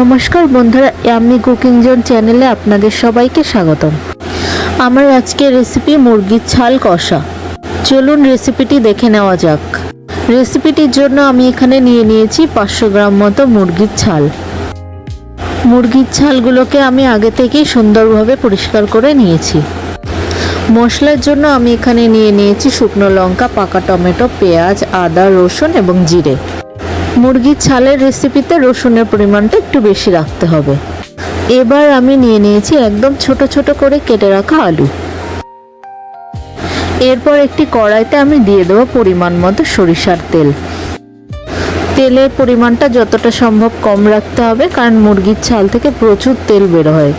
নমস্কার বন্ধুরা, আমি কুকিং জোন চ্যানেলে আপনাদের সবাইকে স্বাগতম। আমার আজকের রেসিপি মুরগির ছাল কষা। চলুন রেসিপিটি দেখে নেওয়া যাক। রেসিপিটির জন্য আমি এখানে নিয়ে নিয়েছি পাঁচশো গ্রাম মতো মুরগির ছাল। মুরগির ছালগুলোকে আমি আগে থেকেই সুন্দরভাবে পরিষ্কার করে নিয়েছি। মশলার জন্য আমি এখানে নিয়ে নিয়েছি শুকনো লঙ্কা, পাকা টমেটো, পেঁয়াজ, আদা, রসুন এবং জিরে। মুরগির ছালের রেসিপিতে রসুনের পরিমাণটা একটু বেশি রাখতে হবে। এবার আমি নিয়ে নিয়েছি একদম ছোট ছোট করে কেটে রাখা আলু। এরপর একটি কড়াইতে আমি দিয়ে দেবো পরিমাণ মতো সরিষার তেল। তেলের পরিমাণটা যতটা সম্ভব কম রাখতে হবে, কারণ মুরগির ছাল থেকে প্রচুর তেল বের হয়।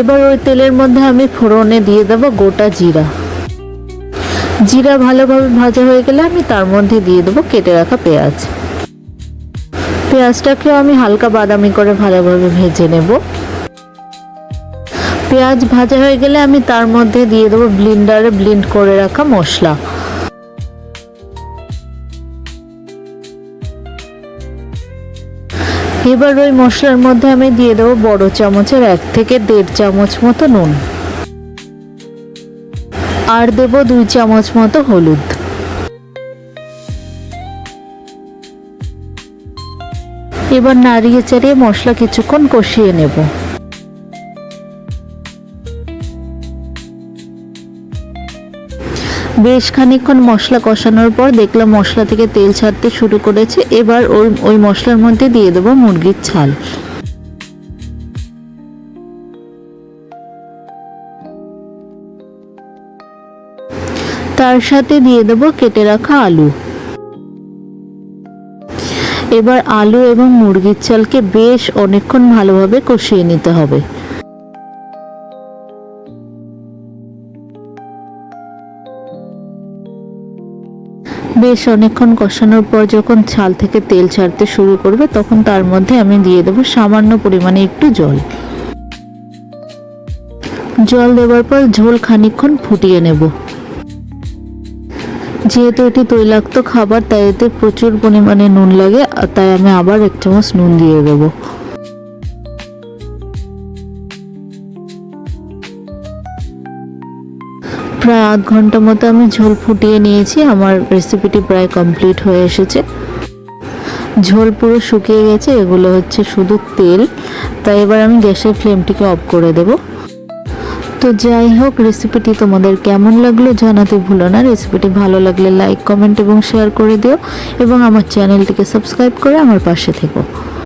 এবার ওই তেলের মধ্যে আমি ফোড়নে দিয়ে দেবো গোটা জিরা। জিরা ভালোভাবে ভাজা হয়ে গেলে আমি তার মধ্যে দিয়ে দেবো কেটে রাখা পেঁয়াজ। পেঁয়াজটাকেও আমি হালকা বাদামি করে ভালোভাবে ভেজে নেব। পেঁয়াজ ভাজা হয়ে গেলে আমি তার মধ্যে দিয়ে দেবো ব্লিন্ডারে ব্লিন্ড করে রাখা মশলা। এবার ওই মশলার মধ্যে আমি দিয়ে দেবো বড় চামচের এক থেকে দেড় চামচ মতো নুন। আর দেবো দুই চামচ মতো হলুদ। এবার নাড়িয়ে চাড়িয়ে মশলা কিছুক্ষণ কষিয়ে নেব। বেশ খানিকক্ষণ মশলা কষানোর পর দেখলাম মশলা থেকে তেল ছাড়তে শুরু করেছে। এবার ওই ওই মশলার মধ্যে দিয়ে দেবো মুরগির ছাল। তার সাথে দিয়ে দেবো কেটে রাখা আলু। এবার আলু এবং মুরগির চালকে বেশ অনেকক্ষণ ভালোভাবে কষিয়ে নিতে হবে। বেশ অনেকক্ষণ কষানোর পর যখন ছাল থেকে তেল ছাড়তে শুরু করবে, তখন তার মধ্যে আমি দিয়ে দেবো সামান্য পরিমাণে একটু জল। জল দেওয়ার পর ঝোল খানিকক্ষণ ফুটিয়ে নেব। যেহেতু এটি তৈলাক্ত খাবার, তাই এতে প্রচুর পরিমাণে নুন লাগে তাই আমি আবার এক চামচ নুন দিয়ে দেবো। প্রায় আধ ঘণ্টা মতো আমি ঝোল ফুটিয়ে নিয়েছি, আমার রেসিপিটি প্রায় কমপ্লিট হয়ে এসেছে। ঝোল পুরো শুকিয়ে গেছে, এগুলো হচ্ছে শুধু তেল, তাই এবার আমি গ্যাসের ফ্লেমটিকে অফ করে দেবো। তো যাই হোক রেসিপিটি তোমাদের কেমন লাগল জানাতে ভুলো না। রেসিপিটি ভালো লাগলে লাইক কমেন্ট এবং শেয়ার করে দিও এবং আমার চ্যানেলটিকে সাবস্ক্রাইব করে আমার পাশে থেকো।